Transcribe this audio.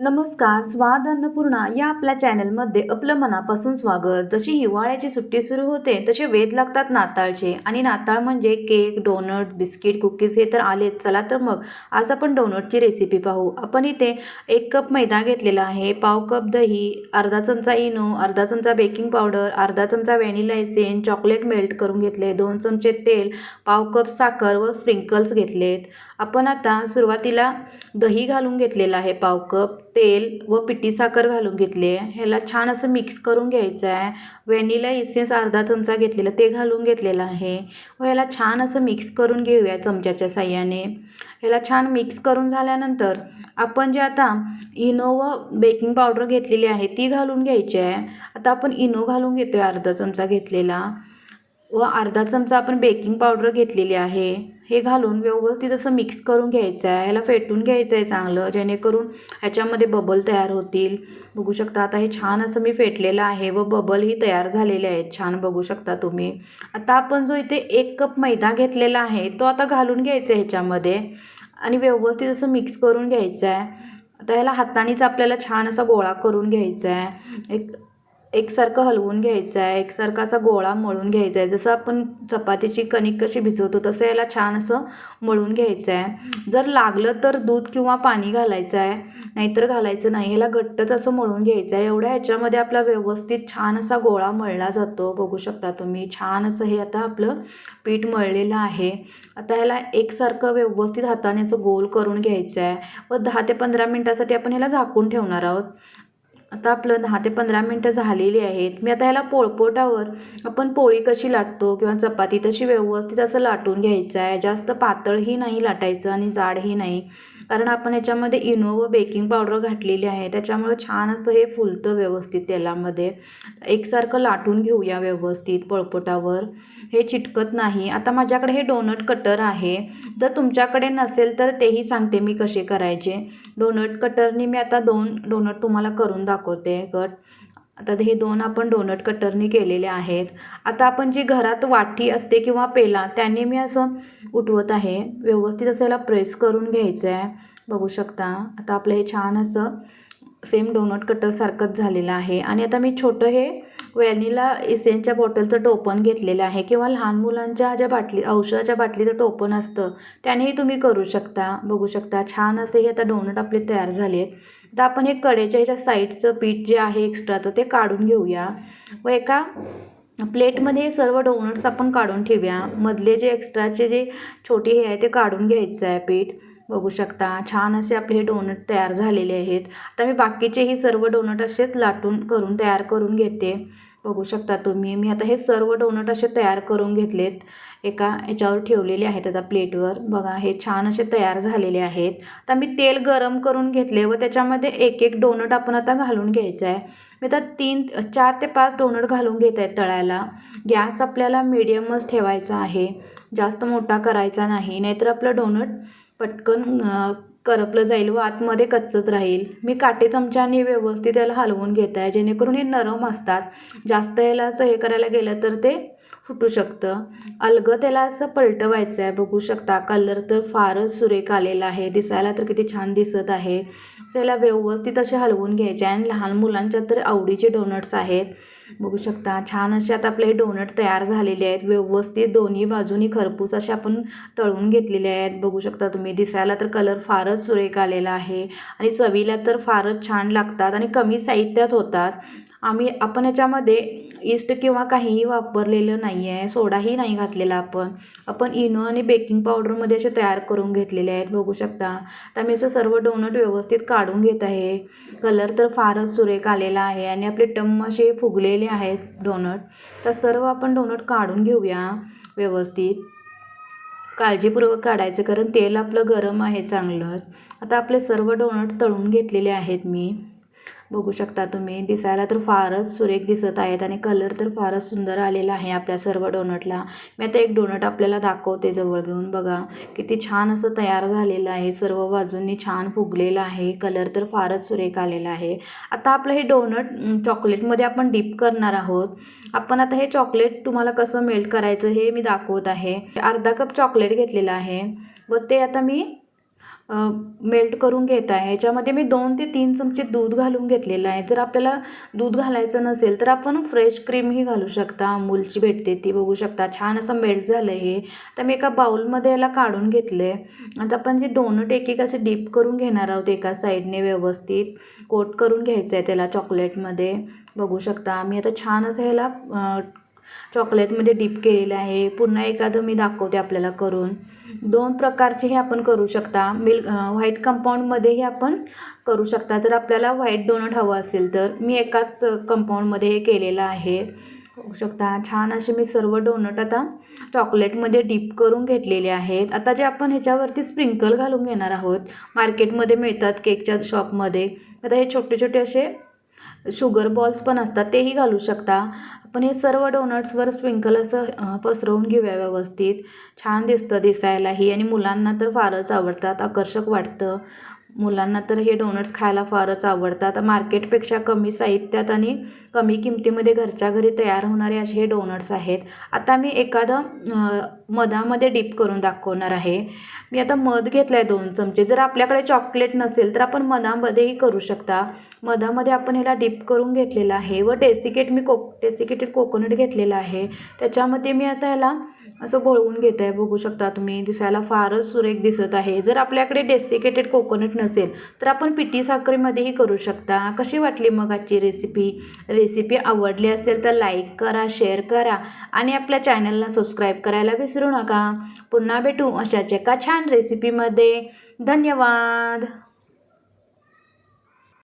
नमस्कार स्वाद अन्नपूर्णा या आपल्या चॅनलमध्ये आपलं मनापासून स्वागत. जशी हिवाळ्याची सुट्टी सुरू होते तसे वेध लागतात नाताळचे. आणि नाताळ म्हणजे केक डोनट बिस्किट कुकीज हे तर आलेच. चला तर मग आज आपण डोनटची रेसिपी पाहू. आपण इथे एक कप मैदा घेतलेला आहे. पाव कप दही अर्धा चमचा इनो अर्धा चमचा बेकिंग पावडर अर्धा चमचा व्हॅनिला एसेन चॉकलेट मेल्ट करून घेतले दोन चमचे तेल पाव कप साखर व स्प्रिंकल्स घेतलेत. आपण आता सुरुवातीला दही घालून घेतलेलं आहे पाव कप. तेल व पिठी साखर घालून घेतली आहे. ह्याला छान असं मिक्स करून घ्यायचं आहे. व्हॅनिला इसेन्स अर्धा चमचा घेतलेला ते घालून घेतलेलं आहे. व ह्याला छान असं मिक्स करून घेऊया चमच्याच्या साह्याने. ह्याला छान मिक्स करून झाल्यानंतर आपण जे आता इनो व बेकिंग पावडर घेतलेली आहे ती घालून घ्यायची आहे. आता आपण इनो घालून घेतो आहे अर्धा चमचा घेतलेला. व अर्धा चमचा आपण बेकिंग पावडर घेतलेली आहे. हे घालून व्यवस्थित असं मिक्स करून घ्यायचं आहे. ह्याला फेटून घ्यायचं आहे चांगलं जेणेकरून ह्याच्यामध्ये बबल तयार होतील. बघू शकता आता हे छान असं मी फेटलेलं आहे व बबलही तयार झालेले आहेत. छान बघू शकता तुम्ही. आता आपण जो इथे एक कप मैदा घेतलेला आहे तो आता घालून घ्यायचा आहे ह्याच्यामध्ये. आणि व्यवस्थित असं मिक्स करून घ्यायचं आहे. आता ह्याला हातानेच आपल्याला छान असा गोळा करून घ्यायचा आहे. एक एकसारखं हलवून घ्यायचं आहे एकसारखा असा गोळा मळून घ्यायचा आहे जसं आपण चपातीची कणिक कशी भिजवतो तसं याला छान असं मळून घ्यायचं आहे जर लागलं तर दूध किंवा पाणी घालायचं आहे नाहीतर घालायचं नाही. ह्याला घट्टच असं मळून घ्यायचं आहे एवढ्या ह्याच्यामध्ये आपला व्यवस्थित छान असा गोळा मळला जातो. बघू शकता तुम्ही छान असं हे आता आपलं पीठ मळलेलं आहे. आता ह्याला एकसारखं व्यवस्थित हाताने असं गोल करून घ्यायचं आहे व दहा ते पंधरा मिनटासाठी आपण ह्याला झाकून ठेवणार आहोत. आता आपलं दहा ते पंधरा मिनटं झालेली आहेत. मी आता ह्याला पोळपोटावर आपण पोळी कशी लाटतो किंवा चपाती तशी व्यवस्थित असं लाटून घ्यायचं आहे. जास्त पातळही नाही लाटायचं आणि जाडही नाही. कारण आपण याच्यामध्ये इनो व बेकिंग पावडर घातलेली आहे. त्याच्यामुळं छान असं हे फुलतं व्यवस्थित तेलामध्ये. एकसारखं लाटून घेऊया व्यवस्थित पळपोटावर हे चिटकत नाही. आता माझ्याकडे हे डोनट कटर आहे. जर तुमच्याकडे नसेल तर तेही सांगते मी कसे करायचे. डोनट कटरनी मी आता दोन डोनट तुम्हाला करून दाखवते. कट. आता हे दोन आपण डोनट कटरनी केलेले आहेत. आता आपण जी घरात वाटी असते किंवा पेला त्याने मी असं उठवत आहे. व्यवस्थित असं याला प्रेस करून घ्यायचं आहे बघू शकता. आता आपलं हे छान असं सेम डोनट कटरसारखंच झालेलं आहे. आणि आता मी छोटं हे व्हॅनिला इसेनच्या बॉटलचं टोपण घेतलेलं आहे. किंवा लहान मुलांच्या ज्या बाटली औषधाच्या बाटलीचं टोपण असतं त्यानेही तुम्ही करू शकता. बघू शकता. छान असे हे आता डोनट आपले तयार झाले आहेत तर आपण हे कडेच्या ह्याच्या साईडचं पीठ जे आहे एक्स्ट्राचं ते काढून घेऊया. व एका प्लेटमध्ये सर्व डोनट्स आपण काढून ठेवूया. मधले जे एक्स्ट्राचे जे छोटे हे आहे ते काढून घ्यायचं आहे पीठ. बघू शकता छान असे आपले हे डोनट तयार झालेले आहेत. आता मी बाकीचेही सर्व डोनट असेच लाटून करून तयार करून घेते. बघू शकता तुम्ही मी आता हे सर्व डोनट असे तयार करून घेतलेत. एका याच्यावर ठेवलेले आहेत त्याचा प्लेटवर. बघा हे छान असे तयार झालेले आहेत. आता मी तेल गरम करून घेतले व त्याच्यामध्ये एक एक डोनट आपण आता घालून घ्यायचं आहे. मी आता तीन चार ते पाच डोनट घालून घेत आहे तळायला. गॅस आपल्याला मिडियमच ठेवायचा आहे. जास्त मोठा करायचा नाही. नाहीतर आपलं डोनट पटकन करपलं जाईल व आतमध्ये कच्चंच राहील. मी काटे चमच्याने व्यवस्थित याला हलवून घेत आहे. जेणेकरून हे नरम असतात. जास्त याला असं हे करायला गेलं तर ते फुटू शकतं. अलगं त्याला असं पलटवायचं आहे. बघू शकता कलर तर फारच सुरेख आलेला आहे. दिसायला तर किती छान दिसत आहे. त्याला व्यवस्थित असे हलवून घ्यायचे आणि लहान मुलांच्या तर आवडीचे डोनट्स आहेत. बघू शकता छान असे आता आपले डोनट तयार झालेले आहेत. व्यवस्थित दोन्ही बाजूनी खरपूस असे आपण तळून घेतलेले आहेत. बघू शकता तुम्ही दिसायला तर कलर फारच सुरेख आलेला आहे. आणि चवीला तर फारच छान लागतात आणि कमी साहित्यात होतात. आम्ही आपण याच्यामध्ये ईस्ट किंवा काहीही वापरलेलं नाही आहे सोडाही नाही घातलेला आपण. आपण इनो आणि बेकिंग पावडरमध्ये असे तयार करून घेतलेले आहेत बघू शकता. तर मी असं सर्व डोनट व्यवस्थित काढून घेत आहे. कलर तर फारच सुरेख आलेला आहे आणि आपले टम असे फुगलेले आहेत डोनट तर सर्व आपण डोनट काढून घेऊया व्यवस्थित. काळजीपूर्वक काढायचं कारण तेल आपलं गरम आहे चांगलंच. आता आपले सर्व डोनट तळून घेतलेले आहेत मी. बघू शकता तुम्ही. दिसायला तर फारच सुरेख दिसत आहेत आणि कलर तर फारच सुंदर आलेला आहे आपल्या सर्व डोनटला मी आता एक डोनट आपल्याला दाखवते जवळ घेऊन बघा. किती छान असं तयार झालेलं आहे. सर्व बाजूंनी छान फुगलेलं आहे. कलर तर फारच सुरेख आलेला आहे. आता आपलं हे डोनट चॉकलेटमध्ये आपण डीप करणार आहोत. आपण आता हे चॉकलेट तुम्हाला कसं मेल्ट करायचं हे मी दाखवत आहे. अर्धा कप चॉकलेट घेतलेलं आहे. व ते आता मी मेल्ट करून घेत आहे. ह्याच्यामध्ये मी दोन ते तीन चमचे दूध घालून घेतलेलं आहे. जर आपल्याला दूध घालायचं नसेल तर आपण फ्रेश क्रीमही घालू शकता. अमूलची भेटते ती बघू शकता. छान असं मेल्ट झालं हे. तर मी एका बाउलमध्ये याला काढून घेतलं आहे आता आपण जे डोनट एक एक असे डीप करून घेणार आहोत एका साईडने व्यवस्थित. कोट करून घ्यायचं आहे त्याला चॉकलेटमध्ये. बघू शकता. मी आता छान असं ह्याला चॉकलेटमध्ये डीप केलेलं आहे. पुन्हा एखादं मी दाखवते आपल्याला करून. दोन प्रकारचे हे आपण करू शकता. मिल्क व्हाईट कंपाऊंडमध्येही आपण करू शकता. जर आपल्याला व्हाईट डोनट हवं असेल तर मी एकाच कंपाऊंडमध्ये हे केलेलं आहे. होऊ शकता. छान असे मी सर्व डोनट आता चॉकलेटमध्ये डीप करून घेतलेले आहेत. आता जे आपण ह्याच्यावरती स्प्रिंकल घालून घेणार आहोत मार्केटमध्ये मिळतात केकच्या शॉपमध्ये. आता हे छोटे छोटे असे शुगर बॉल्स पण असतात तेही घालू शकता. पण हे सर्व डोनट्सवर स्प्रिंकल असं पसरवून घेऊया व्यवस्थित. छान दिसतं दिसायलाही आणि मुलांना तर फारच आवडतात आकर्षक वाटतं. मुलांना तर हे डोनट्स खायला फारच आवडतात. मार्केटपेक्षा कमी साहित्यात आणि कमी किमतीमध्ये घरच्या घरी तयार होणारे असे हे डोनट्स आहेत. आता मी एखादं मधामध्ये डीप करून दाखवणार आहे. मी आता मध घेतलं आहे दोन चमचे. जर आपल्याकडे चॉकलेट नसेल तर आपण मधामध्येही करू शकता. मधामध्ये आपण ह्याला डीप करून घेतलेलं आहे व डेसिकेट मी कोक डेसिकेटेड कोकोनट घेतलेलं आहे. त्याच्यामध्ये मी आता ह्याला असं घोळवून घेत आहे बघू शकता तुम्ही दिसायला फारच सुरेख दिसत आहे. जर आपल्याकडे डेसिकेटेड कोकोनट नसेल तर आपण पिठी साखरेमध्येही करू शकता. कशी वाटली मग आजची रेसिपी रेसिपी आवडली असेल तर लाईक करा शेअर करा आणि आपल्या चॅनलला सबस्क्राईब करायला विसरू नका. पुन्हा भेटू अशाच एका छान रेसिपीमध्ये धन्यवाद!